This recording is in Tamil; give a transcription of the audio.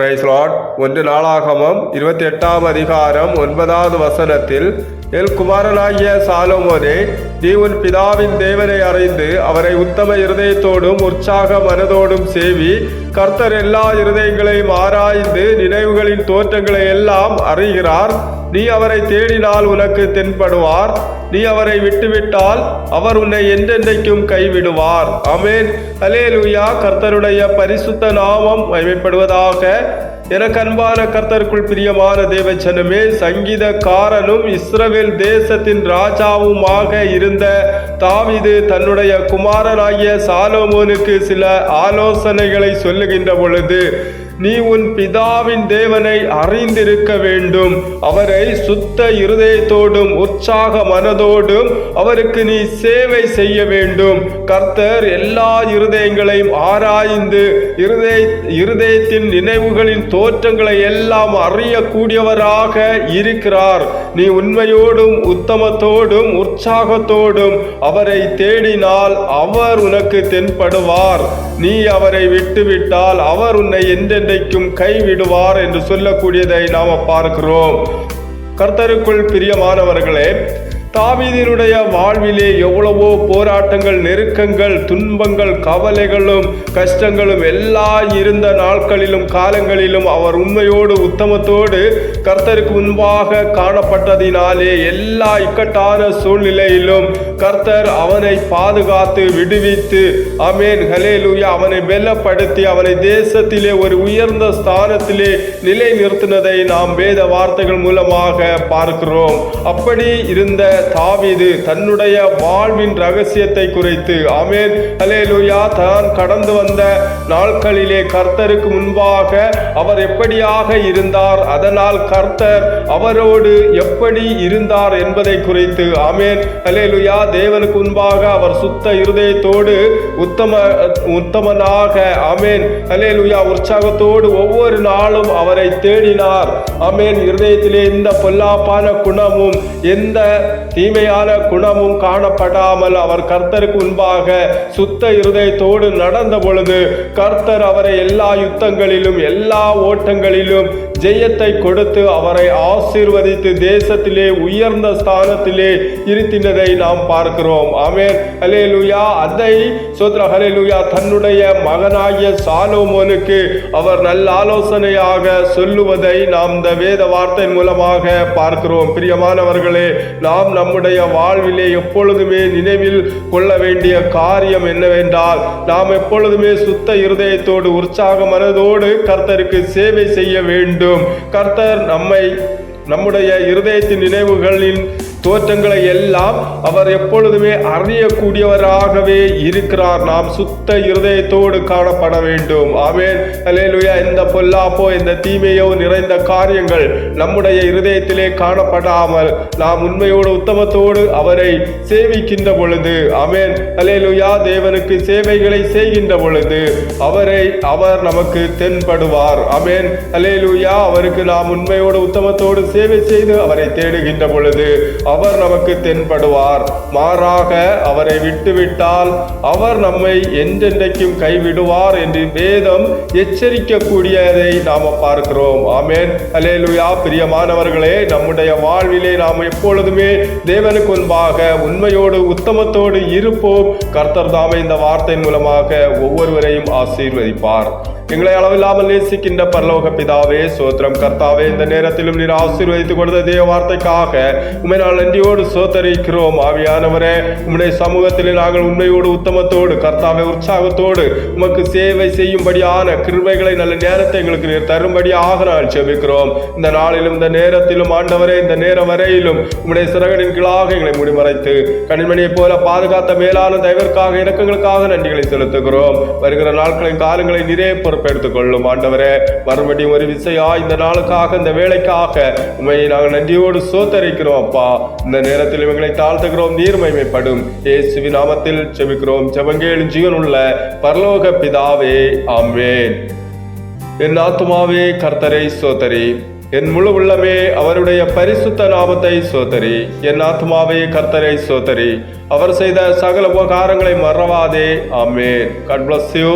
பிரைஸ்லாட் ஒன்று நாளாகமம். இருபத்தி எட்டாம் அதிகாரம் ஒன்பதாவது வசனத்தில் எல் குமாரனாகிய சாலோமோனே நீ உன் பிதாவின் தேவனை அறிந்து அவரை உத்தம இருதயத்தோடும் உற்சாக மனதோடும் சேவி கர்த்தர் எல்லா இருதயங்களையும் ஆராய்ந்து நினைவுகளின் தோற்றங்களை எல்லாம் அறிகிறார். நீ அவரை தேடினால் உனக்கு தென்படுவார். நீ அவரை விட்டுவிட்டால் அவர் உன்னை என்றென்றைக்கும் கைவிடுவார். ஆமென். அலேலுயா கர்த்தருடைய பரிசுத்த நாமம் மைமைப்படுவதாக எனக்கு அன்பான கர்த்தருக்குள் பிரியமான தேவச்சனமே சங்கீதக்காரனும் இஸ்ரவேல் தேசத்தின் ராஜாவுமாக இருந்த தாவிது தன்னுடைய குமாரனாகிய சாலோமோனுக்கு சில ஆலோசனைகளை சொல்லுகின்ற பொழுது நீ உன் பிதாவின் தேவனை அறிந்திருக்க வேண்டும். அவரை சுத்த இருதயத்தோடும் உற்சாக மனதோடும் அவருக்கு நீ சேவை செய்ய வேண்டும். கர்த்தர் எல்லா இருதயங்களையும் ஆராய்ந்து இருதய இருதயத்தின் நினைவுகளின் தோற்றங்களை எல்லாம் அறியக்கூடியவராக இருக்கிறார். நீ உண்மையோடும் உத்தமத்தோடும் உற்சாகத்தோடும் அவரை தேடினால் அவர் உனக்கு தென்படுவார். நீ அவரை விட்டுவிட்டால் அவர் உன்னை என்றென்றைக்கும் கைவிடுவார் என்று சொல்லக்கூடியதை நாம் பார்க்கிறோம். கர்த்தருக்குள் பிரியமானவர்களே தாவீதினுடைய வாழ்விலே எவ்வளவோ போராட்டங்கள் நெருக்கங்கள் துன்பங்கள் கவலைகளும் கஷ்டங்களும் எல்லா இருந்த நாட்களிலும் காலங்களிலும் அவர் உண்மையோடு உத்தமத்தோடு கர்த்தருக்கு முன்பாக காணப்பட்டதினாலே எல்லா இக்கட்டான சூழ்நிலையிலும் கர்த்தர் அவனை பாதுகாத்து விடுவித்து அமேன் ஹலேலூயா அவனை வெல்லப்படுத்தி அவனை தேசத்திலே ஒரு உயர்ந்த ஸ்தானத்திலே நிலை நிறுத்தினதை நாம் வேத வார்த்தைகள் மூலமாக பார்க்கிறோம். அப்படி இருந்த தாவிது தன்னுடைய வாழ்வின் ரகசியத்தை குறித்து அமேன் அலேலுயா தான் கடந்து வந்த நாட்களிலே கர்த்தருக்கு முன்பாக அவர் எப்படியாக இருந்தார்? அதனால் கர்த்தர் அவரோடு எப்படி இருந்தார் என்பதை குறித்து அமேன் அலேலுயா தேவனுக்கு முன்பாக அவர் சுத்த இருதயத்தோடு உத்தம உத்தமனாக அமேன் அலேலுயா உற்சாகத்தோடு ஒவ்வொரு நாளும் அவரை தேடினார். அமேன் இருதயத்திலே எந்த பொல்லாப்பான குணமும் எந்த தீமையான குணமும் காணப்படாமல் அவர் கர்த்தருக்கு முன்பாக சுத்த இருதயத்தோடு நடந்த பொழுது கர்த்தர் அவரை எல்லா யுத்தங்களிலும் எல்லா ஓட்டங்களிலும் ஜெயத்தை கொடுத்து அவரை ஆசீர்வதித்து தேசத்திலே உயர்ந்த ஸ்தானத்திலே இருத்தினதை நாம் பார்க்கிறோம். ஆமென். ஹலேலூயா அதை சோத்ர ஹலேலூயா தன்னுடைய மகனாகிய சாலோமோனுக்கு அவர் நல்ல ஆலோசனையாக சொல்லுவதை நாம் இந்த வேத வார்த்தை மூலமாக பார்க்கிறோம். பிரியமானவர்களே நாம் நம்முடைய வாழ்விலே எப்பொழுதுமே நினைவில் கொள்ள வேண்டிய காரியம் என்னவென்றால் நாம் எப்பொழுதுமே சுத்த இருதயத்தோடு உற்சாக மனதோடு கர்த்தருக்கு சேவை செய்ய வேண்டும். கர்த்தர் நம்மை நம்முடைய இருதயத்தின் நினைவுகளின் தோற்றங்களை எல்லாம் அவர் எப்பொழுதுமே அறியக்கூடியவராகவே இருக்கிறார். நாம் சுத்த இருதயத்தோடு காணப்பட வேண்டும். ஆமேன். அலேலுயா இந்த பொல்லாப்போ இந்த தீமையோ நிறைந்த காரியங்கள் நம்முடைய இருதயத்திலே காணப்படாமல் நாம் உண்மையோடு உத்தமத்தோடு அவரை சேவிக்கின்ற பொழுது அமேன் அலேலுயா தேவனுக்கு சேவைகளை செய்கின்ற பொழுது அவரை அவர் நமக்கு தென்படுவார். அமேன் அலேலுயா அவருக்கு நாம் உண்மையோடு உத்தமத்தோடு சேவை செய்து அவரை தேடுகின்ற பொழுது அவர் அவர் நமக்கு தென்படுவார். மாறாக அவரை விட்டுவிட்டால் அவர் நம்மை என்றென்றைக்கும் கைவிடுவார் என்று வேதம் எச்சரிக்கக்கூடியதை நாம் பார்க்கிறோம். ஆமேன். அலேலுயா பிரியமானவர்களே நம்முடைய வாழ்விலே நாம் எப்பொழுதுமே தேவனுக்கு முன்பாக உண்மையோடு உத்தமத்தோடு இருப்போம். கர்த்தர் தாமே இந்த வார்த்தை மூலமாக ஒவ்வொருவரையும் ஆசீர்வதிப்பார். எங்களை அளவில்லாமல் நேசிக்கின்ற பரலோக பிதாவே சோத்திரம் கர்த்தாவே இந்த நேரத்திலும் நீர் ஆசீர்வதித்துக் கொடுத்த தேவ வார்த்தைக்காக உண்மை நாள் நன்றியோடு சோத்தரிக்கிறோம். ஆவியானவரே உம்முடைய சமூகத்தில் நாங்கள் உண்மையோடு உத்தமத்தோடு கர்த்தாவை உற்சாகத்தோடு உமக்கு சேவை செய்யும்படியான கிருபைகளை நல்ல நேரத்தை எங்களுக்கு நீர் தரும்படியாக நாள் செபிக்கிறோம் இந்த நாளிலும் இந்த நேரத்திலும் ஆண்டவரே இந்த நேரம் வரையிலும் உம்முடைய சிறகனின் கீழாக எங்களை முடிமறைத்து கண்மணியைப் போல பாதுகாத்த மேலான தயவிற்காக இறக்கங்களுக்காக நன்றிகளை செலுத்துகிறோம். வருகிற நாட்களின் காலங்களை நிறைய பொறுப்பெடுத்துக் கொள்ளும் ஆண்டவரே மறுபடியும் ஒரு விசையா இந்த நாளுக்காக இந்த வேலைக்காக உண்மையை நாங்கள் நன்றியோடு சோத்தரிக்கிறோம் அப்பா. இந்த நேரத்தில் இவங்களை தாழ்த்துகிறோம் நீர்மைமைப்படும் மகிமைப்படும். இயேசுவின் நாமத்தில் செபிக்கிறோம். ஜெபங்கேளும் ஜீவனுள்ள பரலோக பிதாவே ஆம்வேன் என் ஆத்துமாவே கர்த்தரை சோதரி. என் முழு உள்ளமே அவருடைய பரிசுத்த நாமத்தை சோதரி. என் ஆத்மாவை கர்த்தரை சோதரி. அவர் செய்த சகல உபகாரங்களை மறவாதே ஆமேன். God bless you